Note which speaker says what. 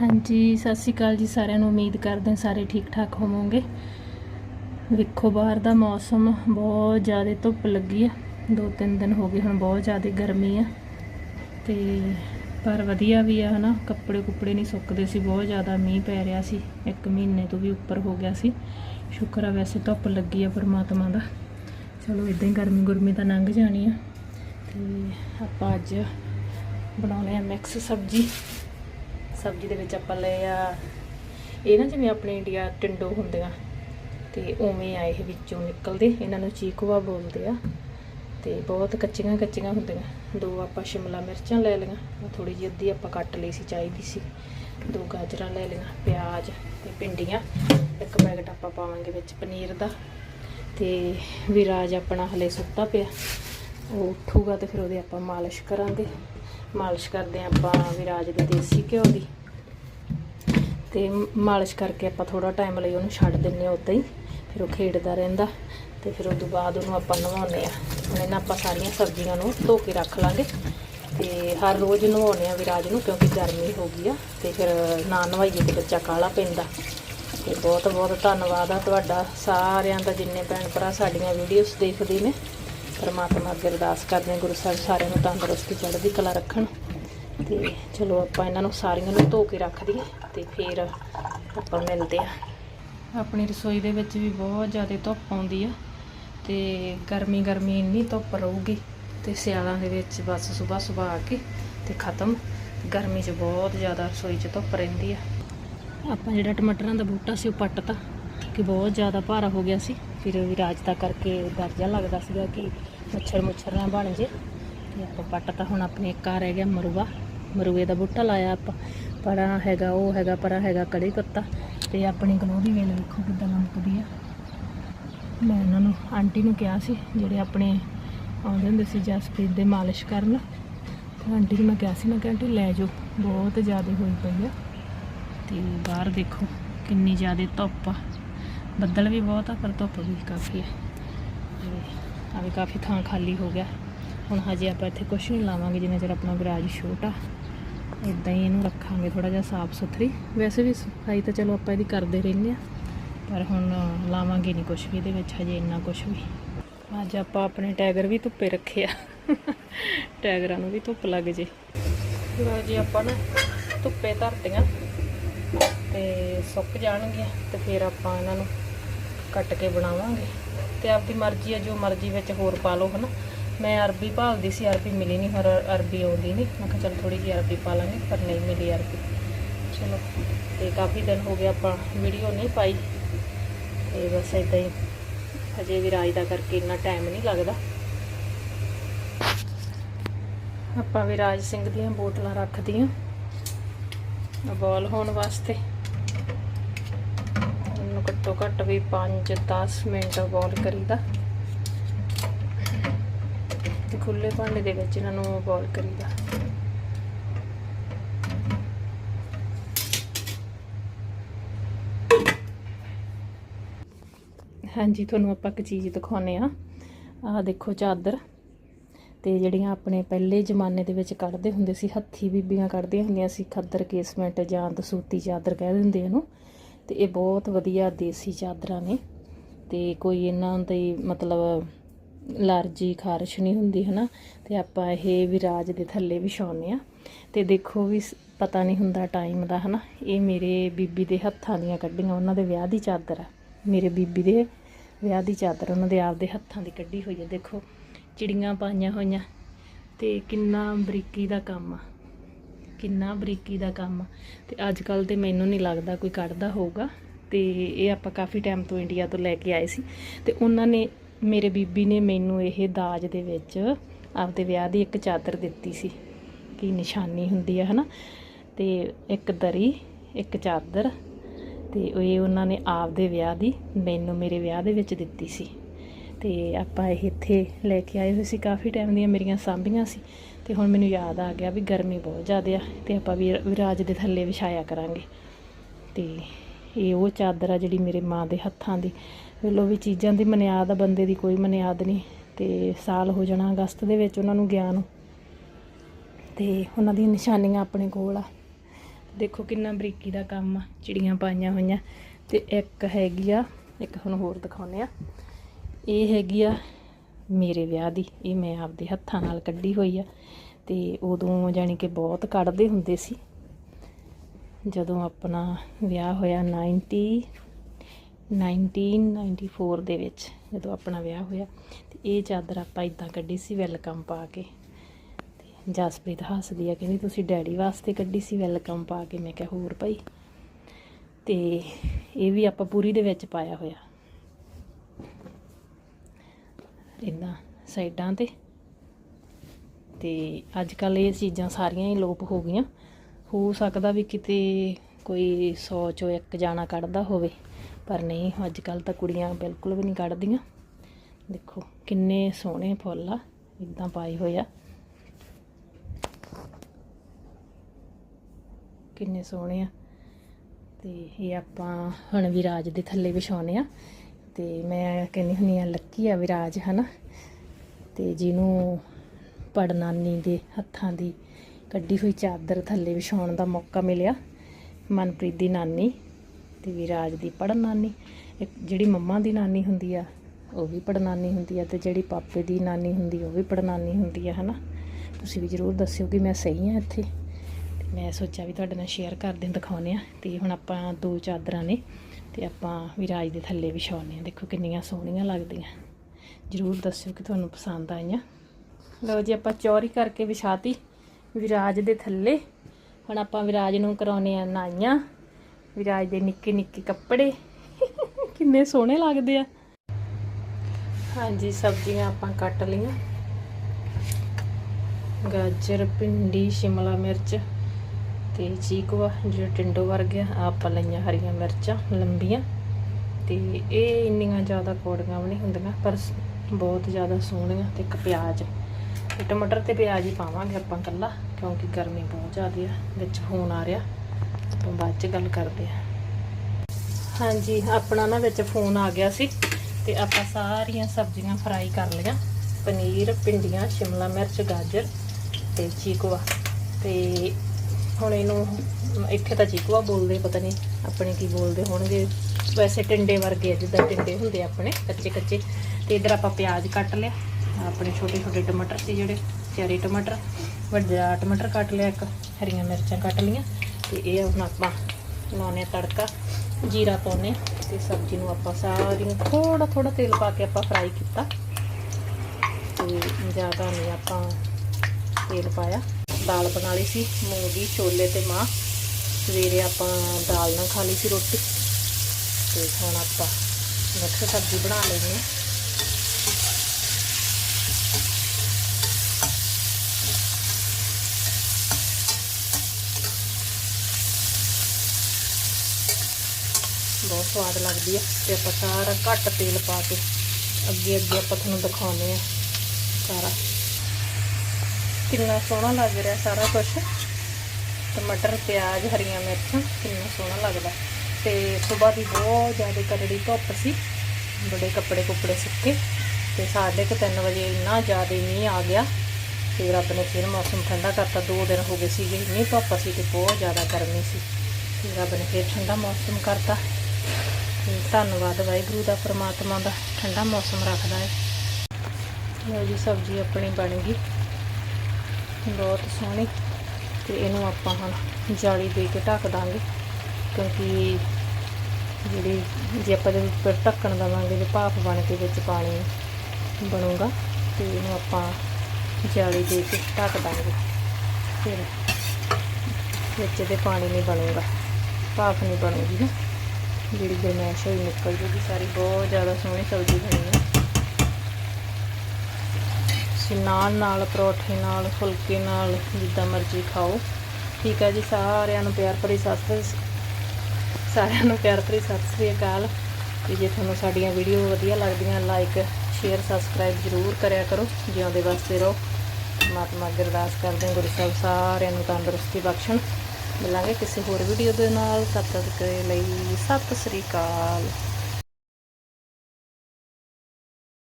Speaker 1: ਹਾਂਜੀ, ਸਤਿ ਸ਼੍ਰੀ ਅਕਾਲ ਜੀ ਸਾਰਿਆਂ ਨੂੰ। ਉਮੀਦ ਕਰਦੇ ਹਾਂ ਸਾਰੇ ਠੀਕ ਠਾਕ ਹੋਵੋਗੇ। ਵੇਖੋ, ਬਾਹਰ ਦਾ ਮੌਸਮ ਬਹੁਤ ਜ਼ਿਆਦਾ ਧੁੱਪ ਲੱਗੀ ਆ। ਦੋ ਤਿੰਨ ਦਿਨ ਹੋ ਗਏ, ਹੁਣ ਬਹੁਤ ਜ਼ਿਆਦਾ ਗਰਮੀ ਆ। ਤੇ ਪਰ ਵਧੀਆ ਵੀ ਆ, ਹਨਾ। ਕੱਪੜੇ ਕੁੱਪੜੇ ਨਹੀਂ ਸੁੱਕਦੇ ਸੀ, ਬਹੁਤ ਜ਼ਿਆਦਾ ਮੀਂਹ ਪੈ ਰਿਹਾ ਸੀ। ਇੱਕ ਮਹੀਨੇ ਤੋਂ ਵੀ ਉੱਪਰ ਹੋ ਗਿਆ ਸੀ। ਸ਼ੁਕਰ ਆ ਵੈਸੇ ਧੁੱਪ ਲੱਗੀ ਆ ਪਰਮਾਤਮਾ ਦਾ। ਚਲੋ ਇਦਾਂ ਹੀ ਗਰਮੀ ਗੁਰਮੀ ਤਾਂ ਲੰਘ ਜਾਣੀ ਆ। ਤੇ ਆਪਾਂ ਅੱਜ ਬਣਾਉਣੇ ਆ ਮਿਕਸ ਸਬਜ਼ੀ। ਸਬਜ਼ੀ ਦੇ ਵਿੱਚ ਆਪਾਂ ਲਏ ਆ, ਇਹ ਨਾ ਜਿਵੇਂ ਆਪਣੇ ਇੰਡੀਆ ਟਿੰਡੋ ਹੁੰਦੀਆਂ ਤੇ ਉਵੇਂ ਆ ਇਹ ਵਿੱਚੋਂ ਨਿਕਲਦੇ, ਇਹਨਾਂ ਨੂੰ ਚੀਕਵਾ ਬੋਲਦੇ ਆ, ਤੇ ਬਹੁਤ ਕੱਚੀਆਂ ਕੱਚੀਆਂ ਹੁੰਦੀਆਂ। ਦੋ ਆਪਾਂ ਸ਼ਿਮਲਾ ਮਿਰਚਾਂ ਲੈ ਲਈਆਂ ਥੋੜੀ ਜਿਹੀ ਅੱਧੀ ਆਪਾਂ ਕੱਟ ਲਈ ਸੀ, ਚਾਹੀਦੀ ਸੀ। ਦੋ ਗਾਜਰਾਂ ਲੈ ਲਈਆਂ, ਪਿਆਜ਼ ਤੇ ਭਿੰਡੀਆਂ, ਇੱਕ ਪੈਕਟ ਆਪਾਂ ਪਾਵਾਂਗੇ ਵਿੱਚ ਪਨੀਰ ਦਾ, ਤੇ ਵਿਰਾਜ ਆਪਣਾ ਹਲੇ ਸੁੱਤਾ ਪਿਆ, ਉਹ ਉੱਠੂਗਾ ਤੇ ਫਿਰ ਉਹਦੇ ਆਪਾਂ ਮਾਲਿਸ਼ ਕਰਾਂਗੇ। ਮਾਲਿਸ਼ ਕਰਦੇ ਹਾਂ ਆਪਾਂ ਵਿਰਾਜ ਦੇ ਦੇਸੀ ਘਿਓ ਦੀ। ਤੇ ਮਾਲਿਸ਼ ਕਰਕੇ ਆਪਾਂ ਥੋੜਾ ਟਾਈਮ ਲਈ ਉਹਨੂੰ ਛੱਡ ਦਿੰਨੇ ਆ ਉਦਾਂ ਹੀ, ਫਿਰ ਉਹ ਖੇਡਦਾ ਰਹਿੰਦਾ ਤੇ ਫਿਰ ਉਸ ਤੋਂ ਬਾਅਦ ਉਹਨੂੰ ਆਪਾਂ ਨਵਾਉਂਦੇ ਆ ਹੁਣ ਇਹਨਾਂ ਆਪਾਂ ਸਾਰੀਆਂ ਸਬਜ਼ੀਆਂ ਨੂੰ ਧੋ ਕੇ ਰੱਖ ਲਾਂਗੇ ਤੇ ਹਰ ਰੋਜ਼ ਨਵਾਉਂਦੇ ਆ ਵਿਰਾਜ ਨੂੰ ਕਿਉਂਕਿ ਗਰਮੀ ਹੋ ਗਈ ਆ ਤੇ ਫਿਰ ਨਾ ਨਵਾਈਏ ਤੇ ਬੱਚਾ ਕਾਲਾ ਪੈਂਦਾ। ਤੇ ਬਹੁਤ ਬਹੁਤ ਧੰਨਵਾਦ ਆ ਤੁਹਾਡਾ, ਸਾਰਿਆਂ ਦਾ ਜਿੰਨੇ ਭੈਣ ਭਰਾ ਸਾਡੀਆਂ ਵੀਡੀਓਜ਼ ਦੇਖਦੇ ਨੇ। ਪਰਮਾਤਮਾ ਅੱਗੇ ਅਰਦਾਸ ਕਰਦੇ ਹਾਂ, ਗੁਰੂ ਸਾਹਿਬ ਸਾਰਿਆਂ ਨੂੰ ਤੰਦਰੁਸਤੀ, ਚੜ੍ਹਦੀ ਕਲਾ ਰੱਖਣ। ਤੇ ਚਲੋ ਆਪਾਂ ਇਹਨਾਂ ਨੂੰ ਸਾਰੀਆਂ ਨੂੰ ਧੋ ਕੇ ਰੱਖ ਦਈਏ ਤੇ ਫਿਰ ਆਪਾਂ ਮਿਲਦੇ ਆ ਆਪਣੀ ਰਸੋਈ ਦੇ ਵਿੱਚ ਵੀ ਬਹੁਤ ਜ਼ਿਆਦਾ ਧੁੱਪ ਆਉਂਦੀ ਆ ਤੇ ਗਰਮੀ ਗਰਮੀ ਇੰਨੀ ਧੁੱਪ ਰਹੂਗੀ ਤੇ ਸਿਆਲਾਂ ਦੇ ਵਿੱਚ ਬਸ ਸਵੇਰ ਸਵੇਰ ਆ ਕੇ ਤੇ ਖਤਮ। ਗਰਮੀ 'ਚ ਬਹੁਤ ਜ਼ਿਆਦਾ ਰਸੋਈ 'ਚ ਧੁੱਪ ਰਹਿੰਦੀ ਆ। ਆਪਾਂ ਜਿਹੜਾ ਟਮਾਟਰਾਂ ਦਾ ਬੂਟਾ ਸੀ ਉਹ ਪੱਟਤਾ ਕਿ ਬਹੁਤ ਜ਼ਿਆਦਾ ਭਾਰਾ ਹੋ ਗਿਆ ਸੀ। ਫਿਰ ਵਿਰਾਜ ਦਾ ਕਰਕੇ ਡਰ ਜਿਹਾ ਲੱਗਦਾ ਸੀਗਾ ਕਿ ਮੱਛਰ ਮੁੱਛਰ ਨਾ ਬਣ ਜੇ। ਤੇ ਆਪਾਂ ਪੱਟ ਤਾਂ ਹੁਣ ਆਪਣੇ ਘਰ ਆ ਰਹਿ ਗਿਆ ਮਰੂਆ। ਮਰੂਏ ਦਾ ਬੂਟਾ ਲਾਇਆ ਆਪਾਂ। ਪਰਾਂ ਹੈਗਾ, ਉਹ ਹੈਗਾ, ਪਰਾਂ ਹੈਗਾ ਕੜੀ ਪੱਤਾ। ਤੇ ਆਪਣੀ ਗਲੋਰੀ ਵੇਲ ਵੇਖੋ ਕਿੱਦਾਂ ਲੰਕਦੀ ਆ। ਮੈਂ ਉਹਨਾਂ ਨੂੰ, ਆਂਟੀ ਨੂੰ ਕਿਹਾ ਸੀ, ਜਿਹੜੇ ਆਪਣੇ ਆਉਂਦੇ ਹੁੰਦੇ ਸੀ ਜਸਪ੍ਰੀਤ ਦੇ ਮਾਲਿਸ਼ ਕਰਨ। ਆਂਟੀ ਨੂੰ ਮੈਂ ਕਿਹਾ ਸੀ, ਮੈਂ ਕਿਹਾ, ਆਂਟੀ, ਲੈ ਜਾਓ। ਬਹੁਤ ਜ਼ਿਆਦਾ ਹੋਈ ਪਈ ਆ। ਤੇ ਬਾਹਰ ਦੇਖੋ, ਕਿੰਨੀ ਜ਼ਿਆਦਾ ਧੁੱਪ ਆ। ਬੱਦਲ ਵੀ ਬਹੁਤ ਆ, ਪਰ ਧੁੱਪ ਵੀ ਕਾਫੀ ਹੈ ਆ ਵੀ ਕਾਫੀ ਥਾਂ ਖਾਲੀ ਹੋ ਗਿਆ। ਹੁਣ ਹਜੇ ਆਪਾਂ ਇੱਥੇ ਕੁਝ ਨਹੀਂ ਲਾਵਾਂਗੇ, ਜਿੰਨਾ ਚਿਰ ਆਪਣਾ ਗਰਾਜ ਛੋਟਾ ਇਦਾਂ ਹੀ ਇਹਨੂੰ ਰੱਖਾਂਗੇ ਥੋੜਾ ਜਿਹਾ ਸਾਫ਼ ਸੁਥਰੀ। ਵੈਸੇ ਵੀ ਸਫ਼ਾਈ ਤਾਂ ਚਲੋ ਆਪਾਂ ਇਹਦੀ ਕਰਦੇ ਰਹਿੰਦੇ ਆ, ਪਰ ਹੁਣ ਲਾਵਾਂਗੇ ਨਹੀਂ ਕੁਝ ਵੀ, ਇਹਦੇ ਵਿੱਚ ਹਜੇ ਇੰਨਾ ਕੁਝ ਵੀ। ਅੱਜ ਆਪਾਂ ਆਪਣੇ ਟਾਈਗਰ ਵੀ ਧੁੱਪੇ ਰੱਖੇ ਆ। ਟਾਈਗਰਾਂ ਨੂੰ ਵੀ ਧੁੱਪ ਲੱਗ ਜੇ। ਲਓ ਜੀ, ਆਪਾਂ ਨਾ ਧੁੱਪੇ ਧਰਤੀਆਂ, ਤੇ ਸੁੱਕ ਜਾਣਗੀਆਂ, ਤੇ ਫਿਰ ਆਪਾਂ ਇਹਨਾਂ ਨੂੰ ਕੱਟ ਕੇ ਬਣਾਵਾਂਗੇ ਤੇ ਆਪਦੀ ਮਰਜ਼ੀ ਹੈ ਜੋ ਮਰਜ਼ੀ ਵਿੱਚ ਹੋਰ ਪਾ ਲਓ, ਹਨਾ। ਮੈਂ ਅਰਬੀ ਭਾਲਦੀ ਸੀ, ਅਰਬੀ ਮਿਲੀ ਨਹੀਂ ਹੋਰ ਅਰਬੀ ਆਉਂਦੀ ਨਹੀਂ ਮੈਂ ਕਿਹਾ ਚਲ ਥੋੜੀ ਜਿਹੀ ਅਰਬੀ ਪਾ ਲਾਂਗੇ, ਪਰ ਨਹੀਂ ਮਿਲੀ ਅਰਬੀ। ਚਲੋ, ਤੇ ਕਾਫੀ ਦਿਨ ਹੋ ਗਿਆ ਆਪਾਂ ਵੀਡੀਓ ਨਹੀਂ ਪਾਈ। ਤੇ ਬਸ ਇਦਾਂ ਹੀ ਅਜੇ ਵੀ ਰਾਜ ਦਾ ਕਰਕੇ ਇੰਨਾ ਟਾਈਮ ਨਹੀਂ ਲੱਗਦਾ। ਆਪਾਂ ਵਿਰਾਜ ਸਿੰਘ ਦੀਆਂ ਬੋਤਲਾਂ ਰੱਖਦੀਆਂ ਬੋਲ ਹੋਣ ਵਾਸਤੇ। ਘੱਟੋ ਘੱਟ ਵੀ 5-10 ਮਿੰਟ ਬੋਇਲ ਕਰੀਦਾ। ਤੇ ਖੁੱਲੇ ਭਾਂਡੇ ਦੇ ਵਿੱਚ ਇਹਨਾਂ ਨੂੰ ਬੋਲ ਕਰੀਦਾ। ਹਾਂਜੀ, ਤੁਹਾਨੂੰ ਆਪਾਂ ਇੱਕ ਚੀਜ਼ ਦਿਖਾਉਨੇ ਆ ਆਹ ਦੇਖੋ ਚਾਦਰ। ਤੇ ਜਿਹੜੀਆਂ ਆਪਣੇ ਪਹਿਲੇ ਜ਼ਮਾਨੇ ਦੇ ਵਿੱਚ ਕੱਢਦੇ ਹੁੰਦੇ ਸੀ, ਹੱਥੀ ਬੀਬੀਆਂ ਕੱਢਦੀਆਂ ਹੁੰਦੀਆਂ ਸੀ, ਖੱਦਰ ਕੇਸਮੈਂਟ ਜਾਂ ਦਸੂਤੀ ਚਾਦਰ ਕਹਿ ਦਿੰਦੇ ਇਹਨੂੰ। ਤੇ ਇਹ ਬਹੁਤ ਵਧੀਆ ਦੇਸੀ ਚਾਦਰਾਂ ਨੇ ਤੇ ਕੋਈ ਇਹਨਾਂ ਦੀ ਮਤਲਬ ਅਲਰਜੀ, ਖਾਰਸ਼ ਨਹੀਂ ਹੁੰਦੀ, ਹਨਾ? ਤੇ ਆਪਾਂ ਇਹ ਵਿਰਾਜ ਦੇ ਥੱਲੇ ਵਿਛਾਉਂਦੇ ਆ ਤੇ ਦੇਖੋ ਵੀ ਸ- ਪਤਾ ਨਹੀਂ ਹੁੰਦਾ ਟਾਈਮ ਦਾ, ਹਨਾ? ਇਹ ਮੇਰੇ ਬੀਬੀ ਦੇ ਹੱਥਾਂ ਦੀਆਂ ਕੱਢੀਆਂ, ਉਹਨਾਂ ਦੇ ਵਿਆਹ ਦੀ ਚਾਦਰ ਆ। ਮੇਰੇ ਬੀਬੀ ਦੇ ਵਿਆਹ ਦੀ ਚਾਦਰ, ਉਹਨਾਂ ਦੇ ਆਪਦੇ ਹੱਥਾਂ ਦੀ ਕੱਢੀ ਹੋਈ ਹੈ ਦੇਖੋ, ਚਿੜੀਆਂ ਪਾਈਆਂ ਹੋਈਆਂ ਤੇ ਕਿੰਨਾ ਬਰੀਕੀ ਦਾ ਕੰਮ ਆ। ਕਿੰਨਾ ਬਰੀਕੀ ਦਾ ਕੰਮ ਆ। ਤੇ ਅੱਜ ਕੱਲ ਤੇ ਮੈਨੂੰ ਨਹੀਂ ਲੱਗਦਾ ਕੋਈ ਕੱਢਦਾ ਹੋਊਗਾ। ਤੇ ਇਹ ਆਪਾਂ ਕਾਫੀ ਟਾਈਮ ਤੋਂ ਇੰਡੀਆ ਤੋਂ ਲੈ ਕੇ ਆਏ ਸੀ। ਤੇ ਉਹਨਾਂ ਨੇ, ਮੇਰੇ ਬੀਬੀ ਨੇ ਮੈਨੂੰ ਇਹ ਦਾਜ ਦੇ ਵਿੱਚ ਆਪਦੇ ਵਿਆਹ ਦੀ ਇੱਕ ਚਾਦਰ ਦਿੱਤੀ ਸੀ। ਕੀ ਨਿਸ਼ਾਨੀ ਹੁੰਦੀ ਹੈ ਹਨਾ? ਤੇ ਇੱਕ ਦਰੀ, ਇੱਕ ਚਾਦਰ ਤੇ ਇਹ ਉਹਨਾਂ ਨੇ ਆਪਦੇ ਵਿਆਹ ਦੀ ਮੈਨੂੰ ਮੇਰੇ ਵਿਆਹ ਦੇ ਵਿੱਚ ਦਿੱਤੀ ਸੀ। ਤੇ ਆਪਾਂ ਇਹ ਇੱਥੇ ਲੈ ਕੇ ਆਏ ਹੋਏ ਸੀ। ਕਾਫੀ ਟਾਈਮ ਦੀਆਂ ਮੇਰੀਆਂ ਸਾਂਭੀਆਂ ਸੀ ਤੇ ਹੁਣ ਮੈਨੂੰ ਯਾਦ ਆ ਗਿਆ ਵੀ ਗਰਮੀ ਬਹੁਤ ਜ਼ਿਆਦਾ ਆ ਤੇ ਆਪਾਂ ਵੀ ਵਿਰਾਜ ਦੇ ਥੱਲੇ ਵਿਛਾਇਆ ਕਰਾਂਗੇ। ਤੇ ਇਹ ਉਹ ਚਾਦਰ ਆ ਜਿਹੜੀ ਮੇਰੇ ਮਾਂ ਦੇ ਹੱਥਾਂ ਦੀ। ਵੇਲੋ ਵੀ ਚੀਜ਼ਾਂ ਦੀ ਮਨਿਆਦ ਆ, ਬੰਦੇ ਦੀ ਕੋਈ ਮਨਿਆਦ ਨਹੀਂ ਤੇ ਸਾਲ ਹੋ ਜਾਣਾ ਅਗਸਤ ਦੇ ਵਿੱਚ ਉਹਨਾਂ ਨੂੰ ਗਿਆ ਨੂੰ। ਤੇ ਉਹਨਾਂ ਦੀਆਂ ਨਿਸ਼ਾਨੀਆਂ ਆਪਣੇ ਕੋਲ ਆ। ਦੇਖੋ ਕਿੰਨਾ ਬਰੀਕੀ ਦਾ ਕੰਮ ਆ, ਚਿੜੀਆਂ ਪਾਈਆਂ ਹੋਈਆਂ ਤੇ ਇੱਕ ਹੈਗੀ ਆ, ਇੱਕ ਹੁਣ ਹੋਰ ਦਿਖਾਉਨੇ ਆ। ਇਹ ਹੈਗੀ ਆ ਮੇਰੇ ਵਿਆਹ ਦੀ, ਇਹ ਮੈਂ ਆਪਦੇ ਹੱਥਾਂ ਨਾਲ ਕੱਢੀ ਹੋਈ ਆ ਤੇ ਉਦੋਂ ਜਾਨੀ ਕਿ ਬਹੁਤ ਕੱਢਦੇ ਹੁੰਦੇ ਸੀ। ਜਦੋਂ ਆਪਣਾ ਵਿਆਹ ਹੋਇਆ 90 1994 ਦੇ ਵਿੱਚ ਜਦੋਂ ਆਪਣਾ ਵਿਆਹ ਹੋਇਆ ਤੇ ਇਹ ਚਾਦਰ ਆਪਾਂ ਇਦਾਂ ਕੱਢੀ ਸੀ ਵੈਲਕਮ ਪਾ ਕੇ। ਤੇ ਜਸਪ੍ਰੀਤ ਹੱਸਦੀ ਆ, ਕਹਿੰਦੀ ਤੁਸੀਂ ਡੈਡੀ ਵਾਸਤੇ ਕੱਢੀ ਸੀ ਵੈਲਕਮ ਪਾ ਕੇ। ਮੈਂ ਕਿਹਾ ਹੋਰ ਭਾਈ। ਤੇ ਇਹ ਵੀ ਆਪਾਂ ਪੂਰੀ ਦੇ ਵਿੱਚ ਪਾਇਆ ਹੋਇਆ। ਇਦਾਂ ਸਾਈਡਾਂ ਤੇ। ਤੇ ਅੱਜ ਕੱਲ ਇਹ ਚੀਜ਼ਾਂ ਸਾਰੀਆਂ ਹੀ ਲੋਪ ਹੋ ਗਈਆਂ। ਹੋ ਸਕਦਾ ਵੀ ਕਿਤੇ ਕੋਈ 100 ਚੋਂ ਇੱਕ ਜਾਣਾ ਕੱਢਦਾ ਹੋਵੇ, ਪਰ ਨਹੀਂ ਅੱਜ ਕੱਲ ਤਾਂ ਕੁੜੀਆਂ ਬਿਲਕੁਲ ਵੀ ਨਹੀਂ ਕੱਢਦੀਆਂ। ਦੇਖੋ, ਕਿੰਨੇ ਸੋਹਣੇ ਫੁੱਲ ਆ, ਇਦਾਂ ਪਾਏ ਹੋਏ ਆ। ਕਿੰਨੇ ਸੋਹਣੇ ਆ। ਤੇ ਇਹ ਆਪਾਂ ਹੁਣ ਵਿਰਾਜ ਦੇ ਥੱਲੇ ਵਿਛਾਉਨੇ ਆ। ਤੇ ਮੈਂ ਕਹਿੰਦੀ ਹੁੰਦੀ ਆ ਲੱਕੀ ਆ ਵਿਰਾਜ ਹਨਾ? ਤੇ ਜਿਹਨੂੰ ਪੜਨਾਨੀ ਦੇ ਹੱਥਾਂ ਦੀ ਕੱਢੀ ਹੋਈ ਚਾਦਰ ਥੱਲੇ ਵਿਛਾਉਣ ਦਾ ਮੌਕਾ ਮਿਲਿਆ, ਮਨਪ੍ਰੀਤ ਦੀ ਨਾਨੀ ਤੇ ਵਿਰਾਜ ਦੀ ਪੜਨ ਨਾਨੀ ਇੱਕ ਜਿਹੜੀ ਮੰਮਾ ਦੀ ਨਾਨੀ ਹੁੰਦੀ ਆ, ਉਹ ਵੀ ਪੜਨਾਨੀ ਹੁੰਦੀ ਆ ਤੇ ਜਿਹੜੀ ਪਾਪੇ ਦੀ ਨਾਨੀ ਹੁੰਦੀ, ਉਹ ਵੀ ਪੜਨਾਨੀ ਹੁੰਦੀ ਆ, ਹਨਾ? ਤੁਸੀਂ ਵੀ ਜਰੂਰ ਦੱਸਿਓ ਕਿ ਮੈਂ ਸਹੀ ਆ ਇੱਥੇ। ਤੇ ਮੈਂ ਸੋਚਿਆ ਵੀ ਤੁਹਾਡੇ ਨਾਲ ਸ਼ੇਅਰ ਕਰਦੇ ਦਿਖਾਉਨੇ ਆ ਤੇ ਹੁਣ ਆਪਾਂ ਦੋ ਚਾਦਰਾਂ ਨੇ। ਤੇ ਆਪਾਂ ਵਿਰਾਜ ਦੇ ਥੱਲੇ ਵਿਛਾਉਨੇ ਆ। ਦੇਖੋ ਕਿੰਨੀਆਂ ਸੋਹਣੀਆਂ ਲੱਗਦੀਆਂ। ਜਰੂਰ ਦੱਸਿਓ ਕਿ ਤੁਹਾਨੂੰ ਪਸੰਦ ਆਈਆਂ। ਲਓ ਜੀ, ਆਪਾਂ ਚੌਰੀ ਕਰਕੇ ਵਿਛਾਤੀ ਵਿਰਾਜ ਦੇ ਥੱਲੇ। ਹੁਣ ਆਪਾਂ ਵਿਰਾਜ ਨੂੰ ਕਰਾਉਨੇ ਆ ਨਾਈਆਂ। ਵਿਰਾਜ ਦੇ ਨਿੱਕੇ ਨਿੱਕੇ ਕੱਪੜੇ। ਕਿੰਨੇ ਸੋਹਣੇ ਲੱਗਦੇ ਆ। ਹਾਂਜੀ, ਸਬਜ਼ੀਆਂ ਆਪਾਂ ਕੱਟ ਲਈਆਂ। ਗਾਜਰ, ਭਿੰਡੀ, ਸ਼ਿਮਲਾ ਮਿਰਚ। ਤੇ ਚੀਕਵਾ ਜਿਹੜਾ ਟਿੰਡੋ ਵਰਗਿਆ ਆ ਆਪਾਂ ਲਈਆਂ ਹਰੀਆਂ ਮਿਰਚਾਂ, ਲੰਬੀਆਂ। ਤੇ ਇਹ ਇੰਨੀਆਂ ਜ਼ਿਆਦਾ ਕੋੜੀਆਂ ਵੀ ਨਹੀਂ ਹੁੰਦੀਆਂ, ਪਰ ਬਹੁਤ ਜ਼ਿਆਦਾ ਸੋਹਣੀਆਂ ਤੇ ਇੱਕ ਪਿਆਜ਼। ਤੇ ਟਮਾਟਰ ਤੇ ਪਿਆਜ਼ ਹੀ ਪਾਵਾਂਗੇ ਆਪਾਂ ਕੱਲਾ ਕਿਉਂਕਿ ਗਰਮੀ ਬਹੁਤ ਜ਼ਿਆਦਾ ਆ, ਵਿੱਚ ਫੋਨ ਆ ਰਿਹਾ। ਆਪਾਂ ਬਾਅਦ ਚ ਗੱਲ ਕਰਦੇ ਆ। ਹਾਂਜੀ, ਆਪਣਾ ਨਾ ਵਿੱਚ ਫੋਨ ਆ ਗਿਆ ਸੀ, ਤੇ ਆਪਾਂ ਸਾਰੀਆਂ ਸਬਜ਼ੀਆਂ ਫਰਾਈ ਕਰ ਲਈਆਂ। ਪਨੀਰ, ਭਿੰਡੀਆਂ, ਸ਼ਿਮਲਾ ਮਿਰਚ, ਗਾਜਰ ਤੇ ਚੀਕਵਾ ਤੇ ਹੁਣ ਇਹਨੂੰ ਇੱਥੇ ਤਾਂ ਚੀਕਵਾ ਬੋਲਦੇ ਪਤਾ ਨਹੀਂ ਆਪਣੇ ਕੀ ਬੋਲਦੇ ਹੋਣਗੇ। ਵੈਸੇ ਟਿੰਡੇ ਵਰਗੇ ਆ, ਜਿੱਦਾਂ ਟਿੰਡੇ ਹੁੰਦੇ ਆਪਣੇ, ਕੱਚੇ ਕੱਚੇ। ਤੇ ਇਧਰ ਆਪਾਂ ਪਿਆਜ਼ ਕੱਟ ਲਿਆ। ਆਪਣੇ ਛੋਟੇ ਛੋਟੇ ਟਮਾਟਰ ਸੀ ਜਿਹੜੇ ਚੈਰੀ ਟਮਾਟਰ, ਵੱਡਾ ਟਮਾਟਰ ਕੱਟ ਲਿਆ ਇੱਕ, ਹਰੀਆਂ ਮਿਰਚਾਂ ਕੱਟ ਲਈਆਂ। ਤੇ ਇਹ ਹੁਣ ਆਪਾਂ ਲਾਉਣੇ ਆ ਤੜਕਾ, ਜੀਰਾ ਪਾਉਨੇ ਆ, ਤੇ ਸਬਜ਼ੀ ਨੂੰ ਆਪਾਂ ਸਾਰੀ ਨੂੰ ਥੋੜਾ ਥੋੜਾ ਤੇਲ ਪਾ ਕੇ ਆਪਾਂ ਫਰਾਈ ਕੀਤਾ। ਤੇ ਜ਼ਿਆਦਾ ਨਹੀਂ ਆਪਾਂ ਤੇਲ ਪਾਇਆ। ਦਾਲ ਬਣਾ ਲਈ ਸੀ, ਮੂੰਗੀ, ਛੋਲੇ ਤੇ ਮਾਂ ਸਵੇਰੇ ਆਪਾਂ ਦਾਲ ਨਾਲ ਖਾ ਲਈ ਸੀ ਰੋਟੀ। ਤੇ ਹੁਣ ਆਪਾਂ ਮਿਕਸ ਸਬਜ਼ੀ ਬਣਾ ਲੈਣੀ ਬਹੁਤ ਸਵਾਦ ਲੱਗਦੀ ਹੈ ਤੇ ਆਪਾਂ ਸਾਰਾ ਘੱਟ ਤੇਲ ਪਾ ਕੇ ਅੱਗੇ ਅੱਗੇ ਆਪਾਂ ਤੁਹਾਨੂੰ ਦਿਖਾਉਂਦੇ ਆ ਸਾਰਾ। ਕਿੰਨਾ ਸੋਹਣਾ ਲੱਗ ਰਿਹਾ ਸਾਰਾ ਕੁਝ ਟਮਾਟਰ, ਪਿਆਜ਼, ਹਰੀਆਂ ਮਿਰਚਾਂ, ਕਿੰਨਾ ਸੋਹਣਾ ਲੱਗਦਾ। ਤੇ ਸਵੇਰ ਦੀ ਬਹੁਤ ਜ਼ਿਆਦਾ ਕਰੜੀ ਧੁੱਪ ਸੀ। ਬੜੇ ਕੱਪੜੇ ਕੁੱਪੜੇ ਸੁੱਕੇ। ਤੇ ਸਾਢੇ ਕੁ ਤਿੰਨ ਵਜੇ ਇੰਨਾ ਜ਼ਿਆਦਾ ਮੀਂਹ ਆ ਗਿਆ। ਤੇ ਰੱਬ ਨੇ ਫਿਰ ਮੌਸਮ ਠੰਡਾ ਕਰਤਾ। ਦੋ ਦਿਨ ਹੋ ਗਏ ਸੀਗੇ ਇੰਨੀ ਧੁੱਪ ਸੀ ਤੇ ਬਹੁਤ ਜ਼ਿਆਦਾ ਗਰਮੀ ਸੀ। ਤੇ ਰੱਬ ਨੇ ਫਿਰ ਠੰਡਾ ਮੌਸਮ ਕਰਤਾ। ਧੰਨਵਾਦ ਵਾਹਿਗੁਰੂ ਦਾ, ਪਰਮਾਤਮਾ ਦਾ। ਠੰਡਾ ਮੌਸਮ ਰੱਖਦਾ ਹੈ। ਲਓ ਜੀ, ਸਬਜ਼ੀ ਆਪਣੀ ਬਣ ਗਈ। ਬਹੁਤ ਸੋਹਣੀ ਤੇ ਇਹਨੂੰ ਆਪਾਂ ਹੁਣ ਜਾਲੀ ਦੇ ਕੇ ਢੱਕ ਦਾਂਗੇ, ਕਿਉਂਕਿ ਜਿਹੜੀ, ਜੇ ਆਪਾਂ ਇਹਦੇ ਉੱਪਰ ਢੱਕਣ ਦੇਵਾਂਗੇ ਤੇ ਭਾਫ ਬਣ ਕੇ ਵਿੱਚ ਪਾਣੀ ਬਣੂਗਾ ਤੇ ਇਹਨੂੰ ਆਪਾਂ ਜਾਲੀ ਦੇ ਕੇ ਢੱਕ ਦਾਂਗੇ, ਫਿਰ ਵਿੱਚ ਤੇ ਪਾਣੀ ਨਹੀਂ ਬਣੂਗਾ, ਭਾਫ ਨਹੀਂ ਬਣੂਗੀ ਨਾ, ਜਿਹੜੀ ਗਰਮੈਸ਼ ਹੋਈ ਨਿਕਲ ਜੂਗੀ ਸਾਰੀ, ਬਹੁਤ ਜ਼ਿਆਦਾ ਸੋਹਣੀ ਸਬਜ਼ੀ ਬਣੀ ਹੈ। ਤੁਸੀਂ ਨਾਨ ਨਾਲ, ਪਰੌਠੇ ਨਾਲ, ਫੁਲਕੇ ਨਾਲ, ਜਿੱਦਾਂ ਮਰਜ਼ੀ ਖਾਓ। ਠੀਕ ਹੈ ਜੀ, ਸਾਰਿਆਂ ਨੂੰ ਪਿਆਰ ਭਰੀ ਸਤਿ ਸਾਰਿਆਂ ਨੂੰ ਪਿਆਰ ਭਰੀ ਸਤਿ ਸ੍ਰੀ ਅਕਾਲ। ਤੇ ਜੇ ਤੁਹਾਨੂੰ ਸਾਡੀਆਂ ਵੀਡੀਓ ਵਧੀਆ ਲੱਗਦੀਆਂ ਲਾਈਕ ਸ਼ੇਅਰ ਸਬਸਕ੍ਰਾਈਬ ਜ਼ਰੂਰ ਕਰਿਆ ਕਰੋ। ਜਿਉਂਦੇ ਵਾਸਤੇ ਰਹੋ। ਪਰਮਾਤਮਾ ਅੱਗੇ ਅਰਦਾਸ ਕਰਦੇ ਹਾਂ, ਗੁਰੂ ਸਾਹਿਬ ਸਾਰਿਆਂ ਨੂੰ ਤੰਦਰੁਸਤੀ ਬਖਸ਼ਣ। ਮਿਲਾਂਗੇ ਕਿਸੇ ਹੋਰ ਵੀਡੀਓ ਦੇ ਨਾਲ। ਤਦ ਤੱਕ ਲਈ ਸਤਿ ਸ੍ਰੀ ਅਕਾਲ।